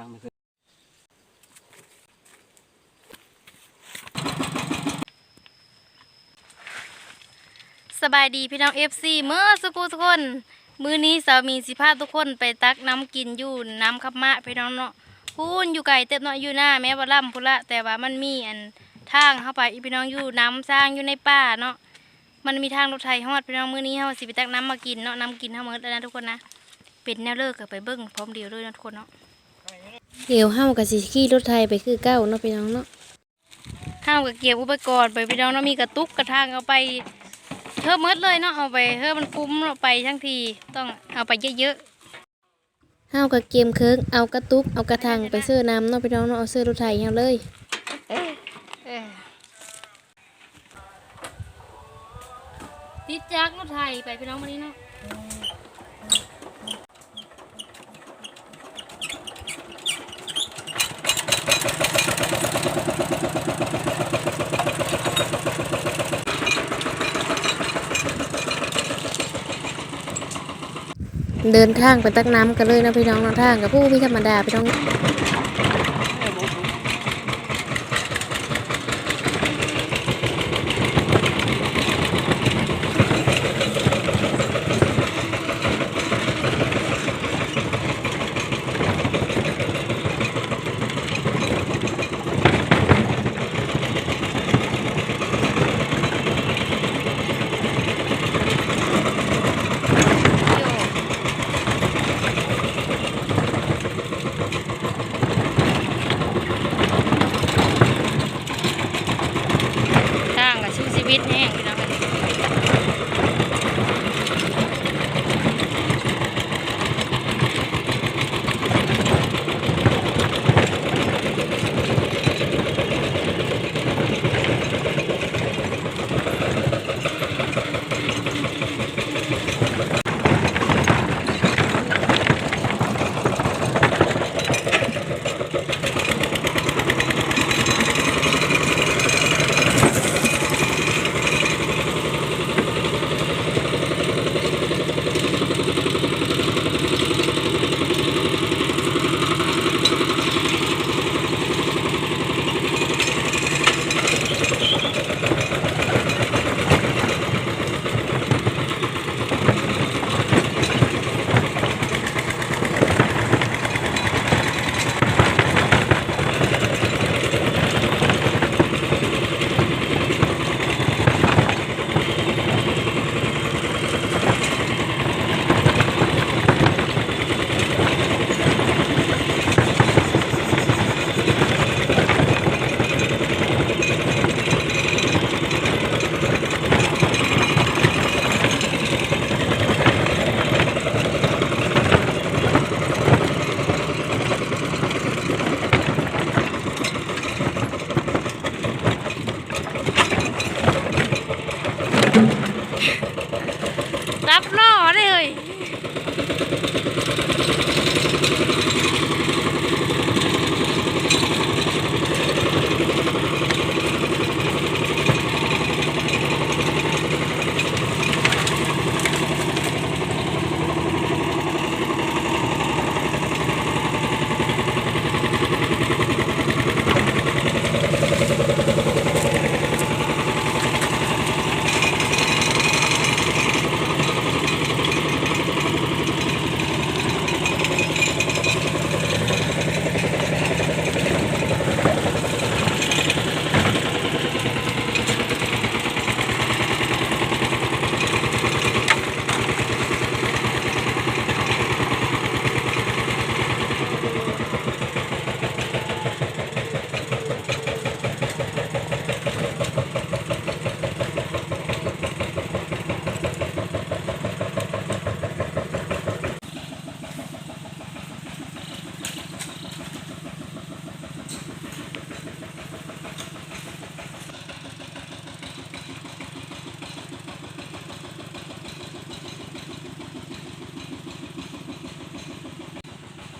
างไม่เคยสบายดีพี่น้องเอฟซีเมื่อสักครู่ทุกคน มื้อนี้สามีสิพาทุกคนไปตักน้ำกินอยู่น้ำขับมะพี่น้องเนาะพูนอยู่ไก่เต็มเนาะอยู่หน้าแม้ว่าล่ำพุละแต่ว่ามันมีอันทางเข้าไปพี่น้องอยู่น้ำสร้างอยู่ในป่าเนาะมันมีทางรถไถฮอดพี่น้องมื้อนี้เฮาสิไปตักน้ำมากินเนาะน้ำกินเฮาเมิดแล้วนะทุกคนนะเป็นแนวเลิกกับไปเบิ่งพร้อมเดียวด้วยนะทุกคนเนาะ เดี๋ยวเฮากับสิขี่รถไทยไปคือเก้าเนาะพี่น้องเนาะห้ามกับเก็บอุปกรณ์ไปพี่น้องเนาะมีกระตุกกระทางเอาไปเพิ่มเมิดเลยเนาะเอาไปเพิ่มมันคุ้มเนาะไปทั้งทีต้องเอาไปเยอะเฮากับเกมเคิงเอากระตุกเอากระทังไปซื้อน้ำเนาะพี่น้องเนาะเอาซื้อรถไทยเฮาเลยๆเออติดจักรรถไทยไปพี่น้องมานี้เนาะ เดินทางไปตักน้ำกันเลยนะพี่น้องน้องทางกับผู้พี่ธรรมดาพี่น้อง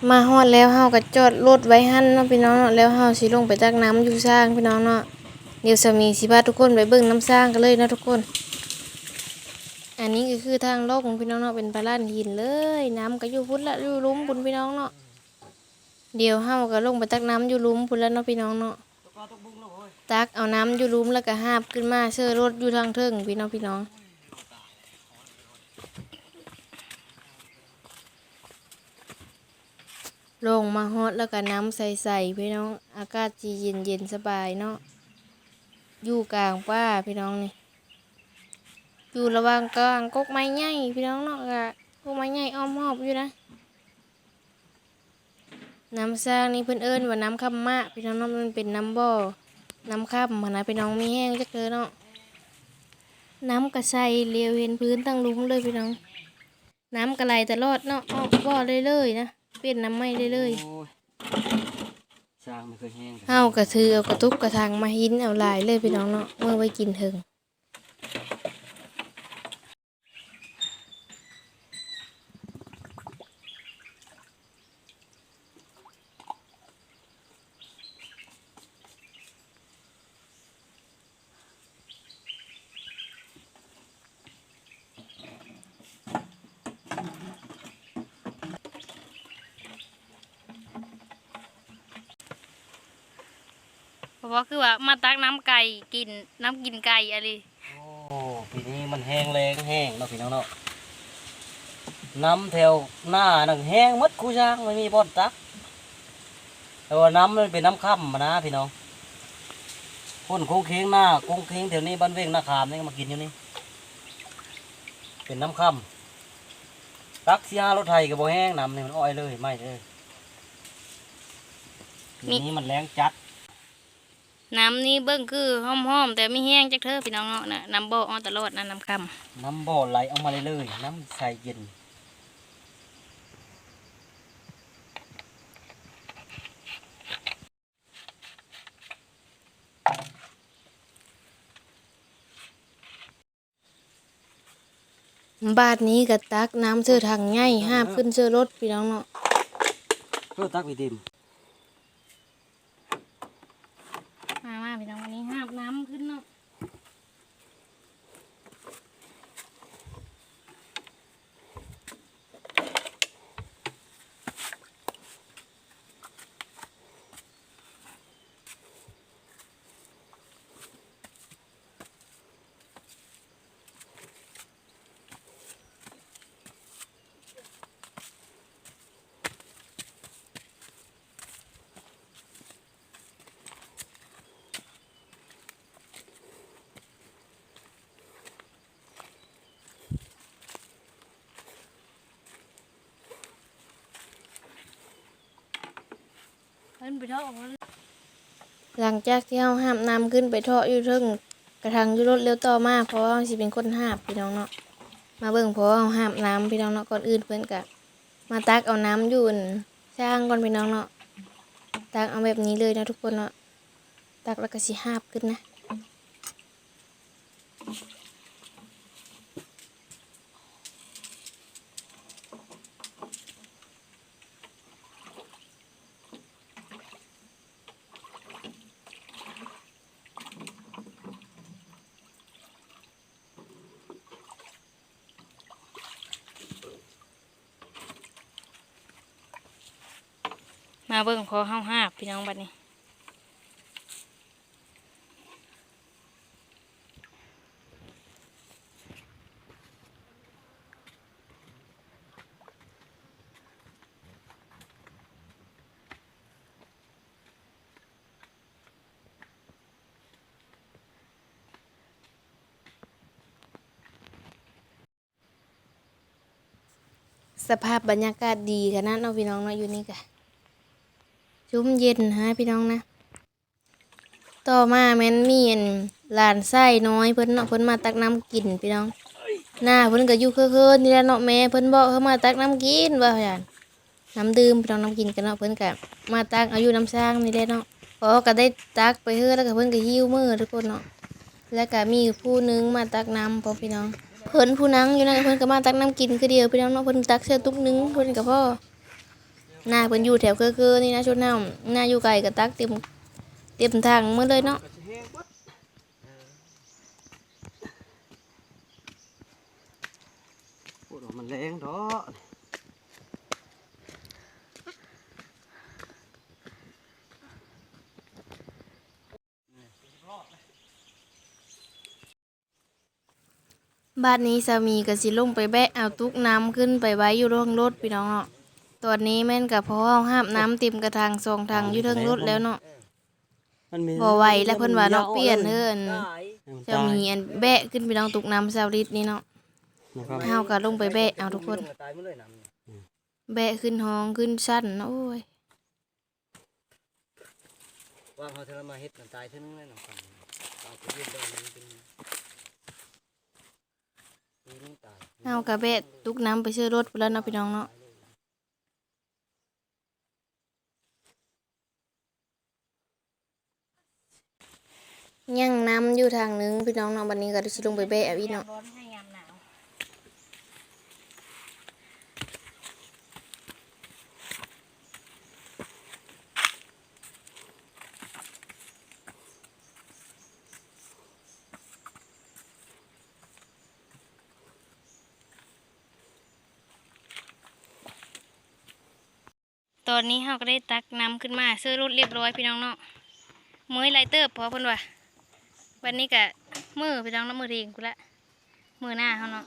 มาฮอดแล้วเฮาก็จอดรถไว้หั่นเนาะพี่น้องเนาะแล้วเฮาสิลงไปตักน้ำอยู่สร้างพี่น้องเนาะเดี๋ยวสามีสิพาทุกคนไปเบิ่งน้ำสร้างกันเลยเนาะทุกคน อันนี้ก็คือทางลกของพี่น้องเนาะเป็นปลาล้านหินเลย น้ำก็อยู่พุ่นละอยู่หลุ้มพุ่นพี่น้องเนาะเดี๋ยวเฮาก็ลงไปตักน้ำอยู่ลุมพุ่นแล้วเนาะพี่น้องเนาะตักเอาน้ำอยู่ลุมแล้วก็หาบขึ้นมาเชื่อรถอยู่ทางเทิงพี่น้องพี่น้อง ลงมาฮอดแล้วก็น้ำใสๆพี่น้อง อากาศจีเย็นเย็นสบายเนาะ อยู่กลางป่าพี่น้องนี่ อยู่ระหว่างกลางกกไม้ใหญ่พี่น้องเนาะกะกกไม้ใหญ่อ้อมรอบอยู่นะ น้ำสร้างนี่เพิ่นเอิ้นว่าน้ำคำมะพี่น้องเนาะมันเป็นน้ำบ่อ น้ำค่ำหั้นะพี่น้องมีแห้งจักเด้อเนาะ น้ำกระใสเลียวเห็นพื้นตั้งลุ้มเลยพี่น้อง น้ำกระไหลตลอดเนาะอ้อกบ่อเลยเลยๆนะ เป็นน้ำไม่เลยเลยโอ้ยสร้างไม่เคยแห้งๆเฮากระถือเอากระตุกกระทางมาหินเอาหลายเลยพี่น้องเนาะเมื่อไว้กินถึง เพราะว่าคือว่ามาตักน้ำไก่กินน้ำกินไก่อะไรโอ้ปีนี้มันแห้งแรงแห้งเนาะพี่น้องเนาะน้ำแถวหน้านั่งแห้งหมดคูช่างไม่มีบ่อนตักแต่ว่าน้ำมันเป็นน้ำค่ำมานะพี่น้องคนโค้งเค้งหน้าโค้งเค้งแถวนี้บ้านเว้งนาคามนี่มากินอยู่นี่เป็นน้ำค่ำตักเสียรถไทยกับบ่แห้งน้ำนี่มันอ้อยเลยไม่เลยปีนี้มันแรงจัด น้ำนี่เบิ้งคือหอมๆแต่ไม่แห้งจักเธอพี่น้องเนาะน่ะน้ำบ่อออตลอดนะน้ำคน้ำบ่อไหลออกมาเลยเลยน้ำใสเย็นบาดนี้ก็ตักน้ำเสื้อทางง่ายห้าบขึ้นเสื้อรถพี่น้องเนาะเพื่อตักวิดิมำมามา พี่น้องวันนี้ห้ามน้ำขึ้นเนาะ นไปเท่าะมันหลังจากที่เฮาห้ามน้ำขึ้นไปเทาะอยู่เทิงกระทังอยู่รถเร็วต่อมาเพราะว่าเราสิเป็นคนห้าบพี่น้องเนาะมาเบิ่งเพราะว่าเฮาห้ามน้ำพี่น้องเนาะก่อนอื่นเพื่อนกะมาตักเอาน้ำอยู่อั่นสร้างก่อนพี่น้องเนาะตักเอาแบบนี้เลยนะทุกคนเนาะตักแล้วก็สิห้าบขึ้นนะ เบิ่งพอเฮาห้าพี่น้องบัดนี้สภาพบรรยากาศดีขนาดเนาะพี่น้องเนาะอยู่นี่กะ ชุ่มเย็นฮะพี่น้องนะ ต่อมาแมนมีนหลานไส้น้อยเพิ่นเนาะเพิ่นมาตักน้ำกินพี่น้อง หน้าเพิ่นก็อยู่เคืนนี่แหละเนาะแม่เพิ่นบอกเขามาตักน้ำกินว่าอย่างน้ำดื่มพี่น้องน้ำกินกันเนาะเพิ่นก็มาตักอายู่น้ำสร้างนี่แหละเนาะพอก็ได้ตักไปเฮือแล้วก็เพิ่นก็หิ้วมือทุกคนเนาะแล้วก็มีผู้หนึงมาตักน้ำพอพี่น้องเพิ่นผู้นังอยู่นั่นเพิ่นก็มาตักน้ำกินคือเดียวพี่น้องเนาะเพิ่นตักเสื้อตุ๊กหนึงเพิ่นก็พ่อ หน้าเป็นอยู่แถวคือๆนี่นะชุดน้ำหน้าอยู่ไกลกับตักเต็มเต็มทางเมื่อเลยเนาะมันแรงดอกบ้านนี้สามีก็สิลงไปแบะเอาตุกน้ำขึ้นไปไว้อยู่ร่องรถพี่น้องเนาะ ตอนนี้แม่นกับพ่อเฮาห้ามน้ำเต็มกระทางสองทางอยู่เทิงรถแล้วเนาะมันมีบ่ไหวแล้วเพิ่นว่าเนาะเปลี่ยนเอิ้นได้จะมีอันแบะขึ้นพี่น้องตุกน้ำซาวลิตรนี่เนาะนะครับเฮาก็ลงไปแบะเอาทุกคนตายหมดเลยน้ำเนี่ยแบะขึ้นห้องขึ้นชั้นเนาะโอ้ยวางเขาเทละมาเฮ็ดกันตายเท่านึงเลยน้ำกันเอาไปเฮ็ดดอกนี้เป็นปีนึงตายเฮาก็แบะตุกน้ำไปซื้อรถพุ่นแล้วเนาะพี่น้องเนาะ ยังน้ำอยู่ทางนึงพี่น้องเนาะบัดนี้ก็สิลงไปแบะเอาอีเนาะร้อนให้ยามหนาวตอนนี้เราก็ได้ตักน้ำขึ้นมาซื้อรถเรียบร้อยพี่น้องเนาะมือไรเติบพอเพิ่นว่า วันนี้กะมือพี่น้องนาะมือเรียงกูละมือหน้าเขาเนาะ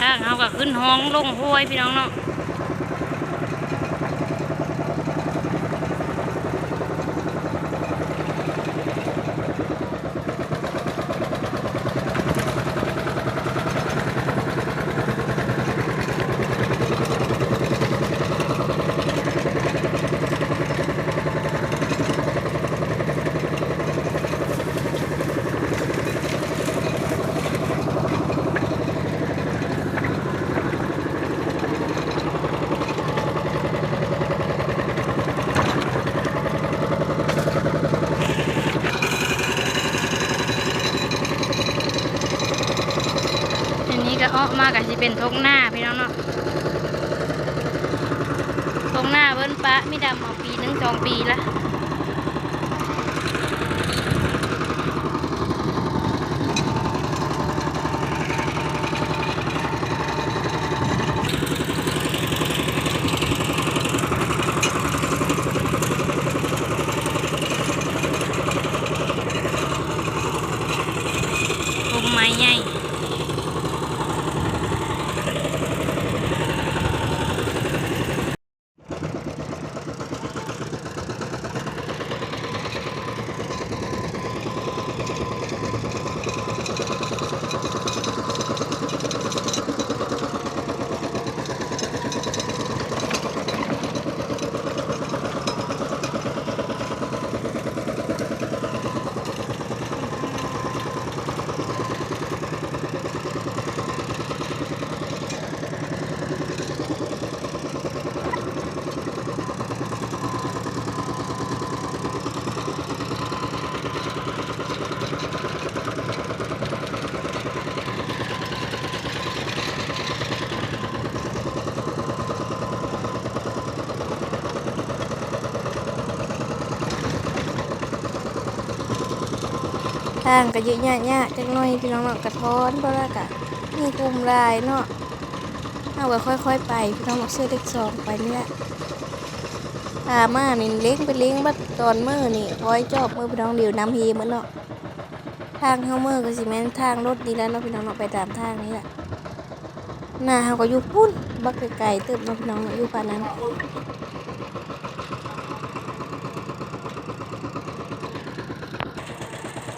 ทางเขาก็ขึ้นห้องลงห้วยพี่น้องเนาะาะมากก็สิเป็นทงหน้าพี่น้องเนาะทงหน้าเบิ้นปะมีดำเอาปีนึ่งสองปีละ ทางก็เยอะแยะแยะจักหน่อยพี่น้องเนาะกระท้อนเพราะว่ากะมีกลุ่มหลายเนาะเอาก็ค่อยๆไปพี่น้องเนาะซื้อเล็กสองไปนี่แหละพามานี่เลี้ยงไปเลี้ยงบัดตอนมื้อนี่คอยจอบมื้อพี่น้องเดียวน้ำเฮเหมือนเนาะทางเข้ามื้อก็สิแม่นทางรถนี่แล้วเนาะพี่น้องเนาะไปตามทางนี้แหละหน้าเฮาก็อยู่พุ่นบักไกลๆเติบเนาะพี่น้องอยู่ปานนั้น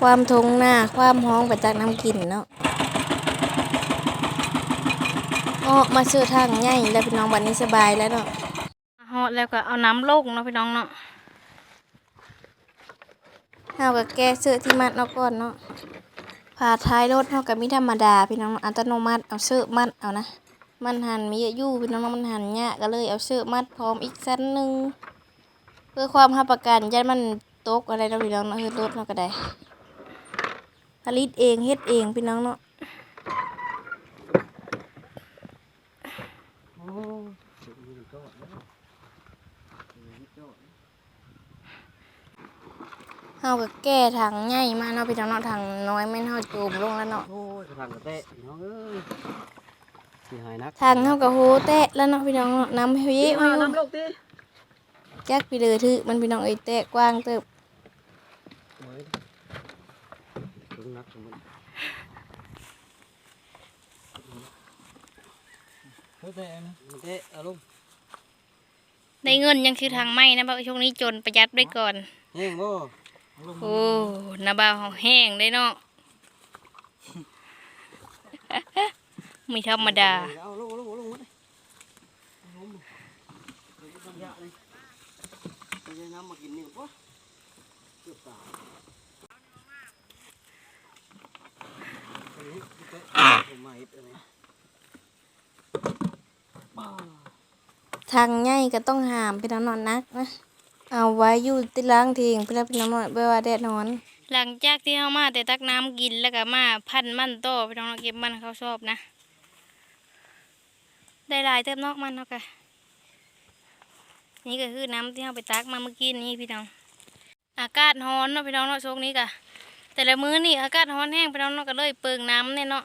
ความทงหน้าความห้องไปจากน้ำกินเนาะออกมาซื้อทางง่ายแล้วพี่น้องวันนี้สบายแล้วเนาะฮอดแล้วก็เอาน้ำลงเนาะพี่น้องเนาะเฮากับแก้เสื้อที่มัดเนาะก่อนเนาะผ่าท้ายรถเฮากับมีธรรมดาพี่น้องอัตโนมัติเอาเสื้อมัดเอานะ มันหันมีอายุพี่น้องมันหันยากก็เลยเอาเสื้อมัดพร้อมอีกสั้นหนึ่งเพื่อความรับประกันยันมันตกอะไรเนาะพี่น้องเนาะคือรถเนาะก็ได้ ผลิตเองเฮ็ดเองพี่น้องเนาะโอ้เฮาก็แก้ถังใหญ่มาเนาะพี่น้องเนาะถังน้อยแม่นเฮาจูมลงแล้วเนาะโอ้ยทางกระเตะพี่น้องเอ้ยสิหายนักถังเฮาก็โหแตะแล้วเนาะพี่น้องเนาะน้ำเฮยมาอยู่น้ำลูกดิจักพี่เลยถือมันพี่น้องเอ้ยแตะกว้างเติบ โอ้ยถึง นักสมมุติเฮ้ยเตะนะเตะเอาลูกได้เงินยังคือทางไม่นะบ่าวช่วงนี้จนประหยัดไว้ก่อน แห้งบ่เอาลูกโอ้นาบ่าวเฮาแห้งได้เนาะไม่ธรรมดาเอาลูกเอาลูกเอาลูกมาดิเอาลูกมาเดี๋ยวจะทำยาเลยเอาใจน้ำมากินนี่ปะเกือบตายเอาดิเตะเอามาเฮ็ดอะไรบ้าถังใหญ่ก็ต้องหามพี่น้องนนักนะ เอาไว้อยู่ติล้างทิ้งพี่น้องพี่น้องเนาะบ่ว่าแดดร้อน หลังจากที่เฮามาแต่ตักน้ำกินแล้วก็มาพันมันโต่อไปน้องเก็บมันเขาชอบนะ ได้หลายเติมนอกมันเนาะกะนี่ก็คือน้ำที่เฮาไปตักมาเมื่อกี้นี้พี่น้อง อากาศร้อนเนาะพี่น้องเนาะช่วงนี้กะแต่ละมื้อนี่อากาศร้อนแห้งพี่น้องเนาะก็เลยเปิงน้ำเนี่ยเนาะ